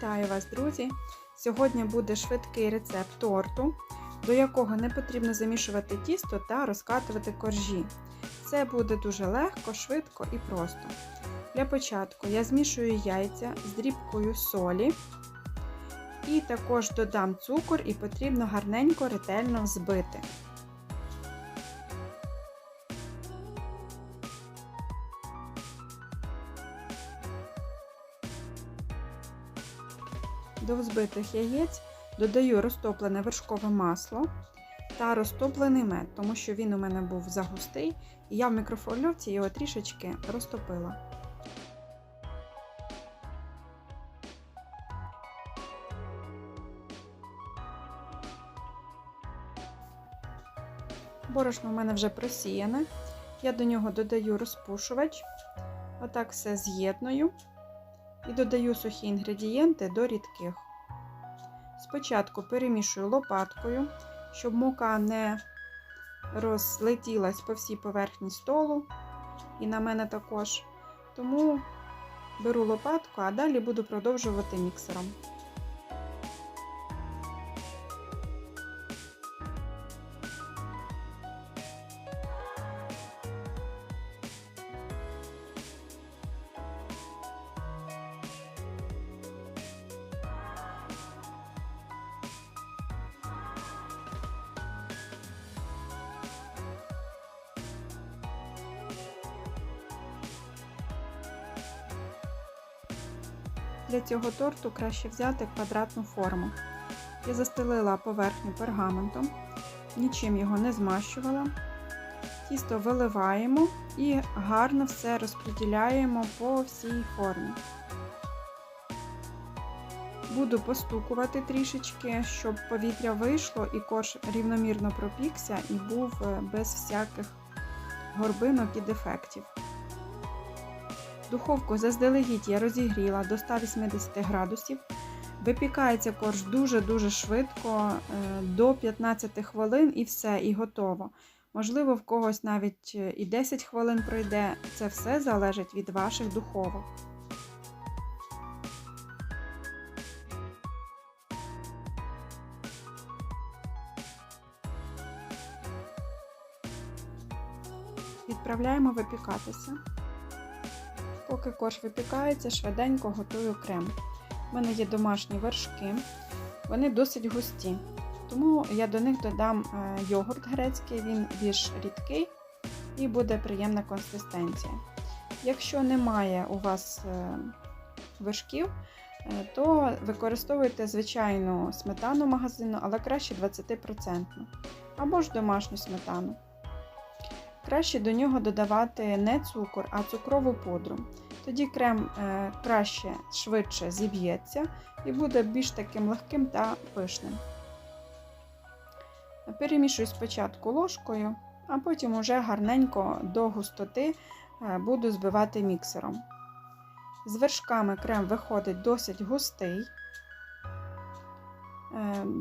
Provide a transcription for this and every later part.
Вітаю вас, друзі! Сьогодні буде швидкий рецепт торту, до якого не потрібно замішувати тісто та розкатувати коржі. Це буде дуже легко, швидко і просто. Для початку я змішую яйця з дрібкою солі. І також додам цукор і потрібно гарненько ретельно взбити. До взбитих яєць додаю розтоплене вершкове масло та розтоплений мед, тому що він у мене був загустий, і я в мікрофольовці його трішечки розтопила. Борошно у мене вже просіяне. Я до нього додаю розпушувач, отак все з'єдную і додаю сухі інгредієнти до рідких. Спочатку перемішую лопаткою, щоб мука не розлетілась по всій поверхні столу, і на мене також. Тому беру лопатку, а далі буду продовжувати міксером. Для цього торту краще взяти квадратну форму. Я застелила поверхню пергаментом, нічим його не змащувала. Тісто виливаємо і гарно все розподіляємо по всій формі. Буду постукувати трішечки, щоб повітря вийшло і корж рівномірно пропікся і був е, без всяких горбинок і дефектів. Духовку заздалегідь я розігріла до 180 градусів. Випікається корж дуже-дуже швидко, е, до 15 хвилин і все, і готово. Можливо, в когось навіть е, і 10 хвилин пройде. Це все залежить від ваших духовок. Відправляємо випікатися. Поки корж випікається, швиденько готую крем. У мене є домашні вершки, вони досить густі, тому я до них додам е, йогурт грецький, він більш рідкий і буде приємна консистенція. Якщо немає у вас е, вершків, е, то використовуйте звичайну сметану магазину, але краще 20%, або ж домашню сметану. Краще до нього додавати не цукор, а цукрову пудру. Тоді крем е, краще, швидше зіб'ється і буде більш таким легким та пишним. Перемішую спочатку ложкою, а потім уже гарненько до густоти е, буду збивати міксером. З вершками крем виходить досить густий,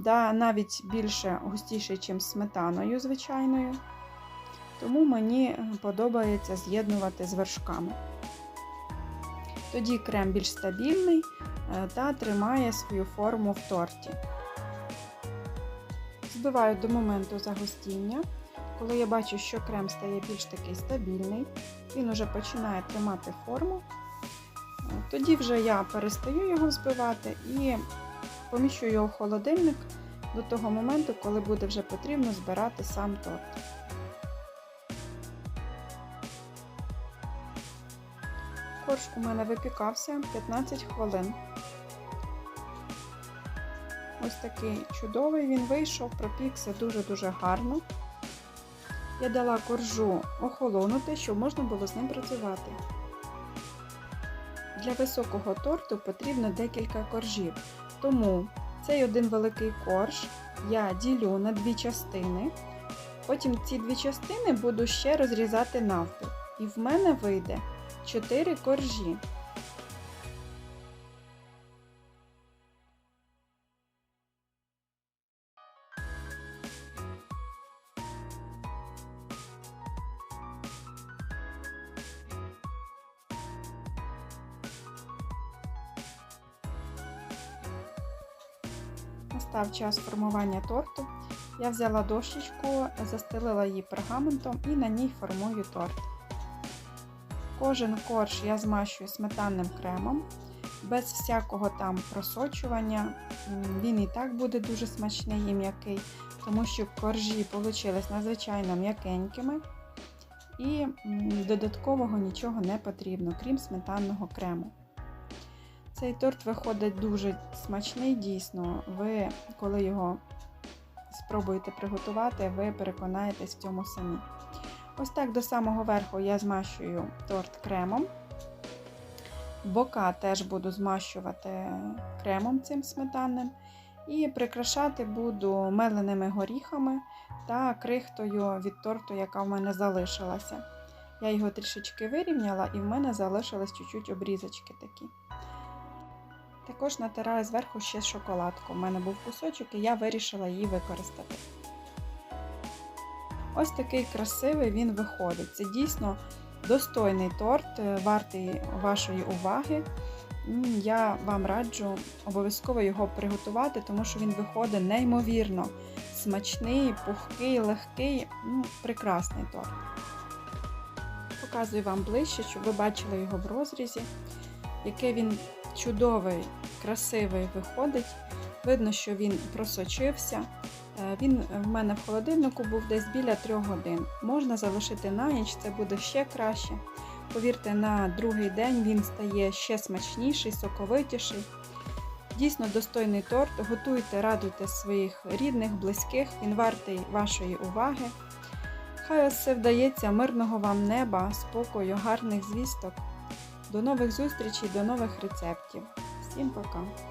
е, навіть більше густіший, ніж сметаною звичайною. Тому мені подобається з'єднувати з вершками. Тоді крем більш стабільний е, та тримає свою форму в торті. Збиваю до моменту загустіння. Коли я бачу, що крем стає більш такий стабільний, він вже починає тримати форму. Е, тоді вже я перестаю його збивати і поміщу його в холодильник до того моменту, коли буде вже потрібно збирати сам торт. Корж у мене випікався 15 хвилин. Ось такий чудовий він вийшов, пропікся дуже-дуже гарно. Я дала коржу охолонути, щоб можна було з ним працювати. Для високого торту потрібно декілька коржів. Тому цей один великий корж я ділю на дві частини. Потім ці дві частини буду ще розрізати навпіл. І в мене вийде 4 коржі. Настав час формування торту. Я взяла дощечку, застелила її пергаментом і на ній формую торт. Кожен корж я змащую сметанним кремом, без всякого там просочування. Він і так буде дуже смачний і м'який, тому що коржі вийшли надзвичайно м'якенькими. І додаткового нічого не потрібно, крім сметанного крему. Цей торт виходить дуже смачний, дійсно. Ви, коли його спробуєте приготувати, ви переконаєтесь в цьому самі. Ось так до самого верху я змащую торт кремом. Бока теж буду змащувати кремом цим сметанним. І прикрашати буду меленими горіхами та крихтою від торту, яка в мене залишилася. Я його трішечки вирівняла і в мене залишились чуть-чуть обрізочки такі. Також натираю зверху ще шоколадку. У мене був кусочок і я вирішила її використати. Ось такий красивий він виходить. Це дійсно достойний торт, е, вартий вашої уваги. Я вам раджу обов'язково його приготувати, тому що він виходить неймовірно смачний, пухкий, легкий, ну, прекрасний торт. Показую вам ближче, щоб ви бачили його в розрізі, який він чудовий, красивий виходить. Видно, що він просочився. Е, Він в мене в холодильнику був десь біля 3 годин. Можна залишити на ніч, це буде ще краще. Повірте, на другий день він стає ще смачніший, соковитіший. Дійсно достойний торт. Готуйте, радуйте своїх рідних, близьких, він вартий вашої уваги. Хай ось все вдається, мирного вам неба, спокою, гарних звісток. До нових зустрічей, до нових рецептів. Всім пока!